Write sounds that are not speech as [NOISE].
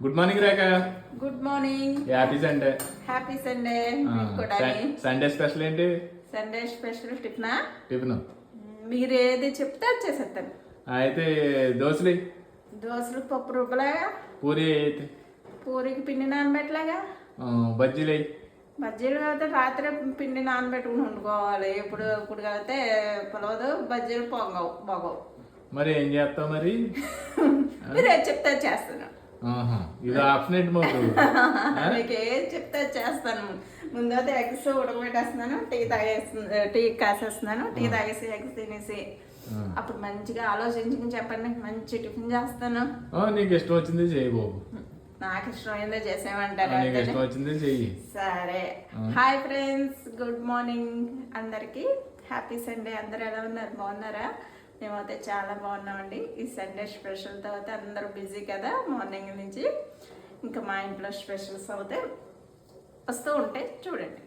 Good morning Rekha good morning happy Sunday happy Sunday Sunday special ఏంటి? Sunday special టిఫినా? Tiffin మీరు ఏది చెప్తే అది చేసేస్తాను. అయితే దోశలు. దోశలు పప్పు రూపలాగా పూరి అయితే. పూరికి పిండి నానబెట్టలాగా? బజ్జీలు. బజ్జీలు అయితే రాత్రి పిండి నానబెట్టుకుని వండుకోవాలి. ఇప్పుడు ఇప్పుడు అయితే పిలవదు బజ్జీలు పొంగవు పొగవు మరి ఏం చేస్తావు మరి? [LAUGHS] మీరు చెప్తే చేస్తాను. ఇది ఆప్షన్ ఏంటి మాకు? [LAUGHS] ఏది చెప్తే చేస్తాను. ముందైతే ఎగ్స్ ఉడకబెట్టేస్తున్నాను టీ తాగేస్తుంది టీ కాసేస్తున్నాను టీ తాగేసి ఎగ్స్ తినేసి. అప్పుడు మంచిగా ఆలోచించుకుని చెప్పండి మంచి టిఫిన్ చేస్తాను. నీకు ఇష్టం వచ్చింది చెయ్యి బాబు. నాకు ఇష్టమైందే చెయ్యి. సరే. హాయ్ ఫ్రెండ్స్ గుడ్ మార్నింగ్ అందరికి. హ్యాపీ సండే అందరు ఎలా ఉన్నారు? బాగున్నారా? మేమైతే చాలా బాగున్నామండి. ఈ సండే స్పెషల్తో అయితే అందరూ బిజీ కదా మార్నింగ్ నుంచి. ఇంకా మా ఇంట్లో స్పెషల్స్ అయితే వస్తూ ఉంటాయి. చూడండి.